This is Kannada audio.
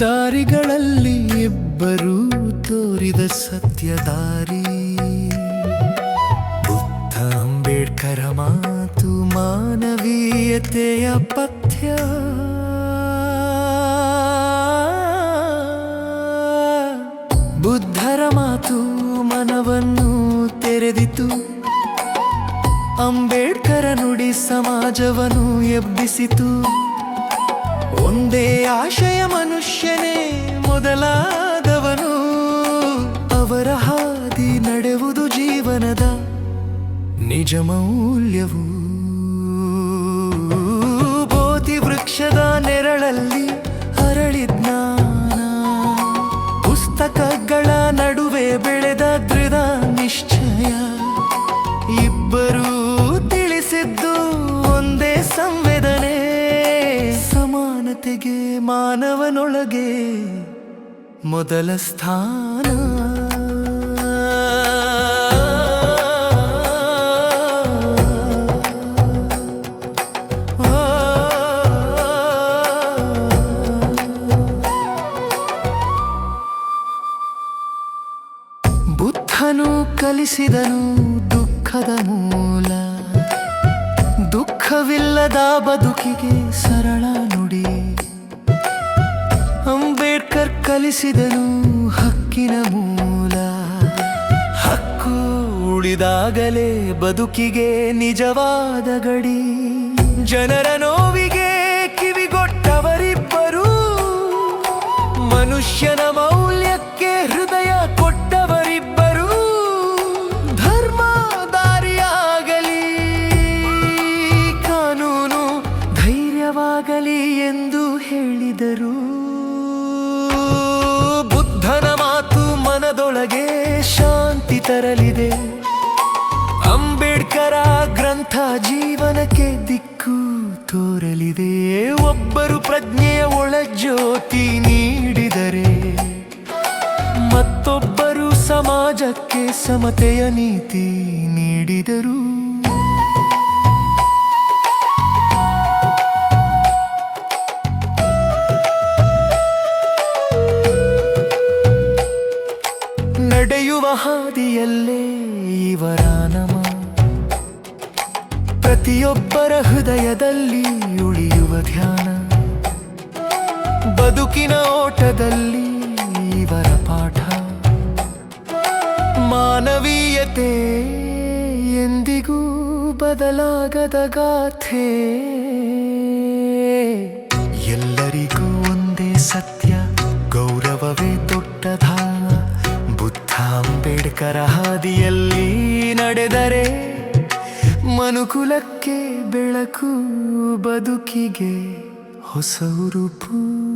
ದಾರಿಗಳಲ್ಲಿ ಇಬ್ಬರು ತೋರಿದ ಸತ್ಯ ದಾರಿ ಬುದ್ಧ ಅಂಬೇಡ್ಕರ ಮಾತು ಮಾನವೀಯತೆಯ ಪಥ್ಯ. ಬುದ್ಧರ ಮಾತು ಮನವನ್ನು ತೆರೆದಿತು. ಅಂಬೇಡ್ಕರ ನುಡಿ ಸಮಾಜವನ್ನು ಎಬ್ಬಿಸಿತು. ಒಂದೇ ಆಶಯ ಮನುಷ್ಯನೇ ಮೊದಲಾದವನು. ಅವರ ಹಾದಿ ನಡೆವುದು ಜೀವನದ ನಿಜ ಮೌಲ್ಯವು. ಬೋಧಿ ವೃಕ್ಷದ ನೆರಳಲ್ಲಿ ಅರಳಿದ್ನಾನ ಪುಸ್ತಕಗಳ ನಡುವೆ ಬೆಳೆದ ದೃಢ ನಿಶ್ಚಯ. ಸಮಾನತೆಗೆ ಮಾನವನೊಳಗೆ ಮೊದಲ ಸ್ಥಾನ. ಬುದ್ಧನು ಕಲಿಸಿದನು ದುಃಖದ ಮೂಲ. ದುಃಖವಿಲ್ಲದ ಬದುಕಿಗೆ ಸರಳ ಕಲಿಸಿದನು ಹಕ್ಕಿನ ಮೂಲ. ಹಕ್ಕು ಉಳಿದಾಗಲೇ ಬದುಕಿಗೆ ನಿಜವಾದ ಗಡಿ. ಜನರ ನೋವಿಗೆ ಕಿವಿಗೊಟ್ಟವರಿಬ್ಬರು ಮನುಷ್ಯನ ಗ್ರಂಥ ಜೀವನಕ್ಕೆ ದಿಕ್ಕು ತೋರಲಿದೆ. ಒಬ್ಬರು ಪ್ರಜ್ಞೆಯ ಒಳ ಜ್ಯೋತಿ ನೀಡಿದರೆ, ಮತ್ತೊಬ್ಬರು ಸಮಾಜಕ್ಕೆ ಸಮತೆಯ ನೀತಿ ನೀಡಿದರು. ನಡೆಯುವ ಹಾದಿಯಲ್ಲೇ ಇವರ ಪ್ರತಿಯೊಬ್ಬರ ಹೃದಯದಲ್ಲಿ ಉಳಿಯುವ ಧ್ಯಾನ. ಬದುಕಿನ ಓಟದಲ್ಲಿ ಇವರ ಪಾಠ. ಮಾನವೀಯತೆ ಎಂದಿಗೂ ಬದಲಾಗದ ಗಾಥೆ. ಎಲ್ಲರಿಗೂ ಒಂದೇ ಸತ್ಯ, ಗೌರವವೇ ದೊಡ್ಡ ಧಾಮ ಬುದ್ಧ ಅಂಬೇಡ್ಕರ ಹಾದಿಯಲ್ಲಿ ನಡೆದರೆ ಮನುಕುಲಕ್ಕೆ ಬೆಳಕು ಬದುಕಿಗೆ ಹೊಸ ಉರುಪು.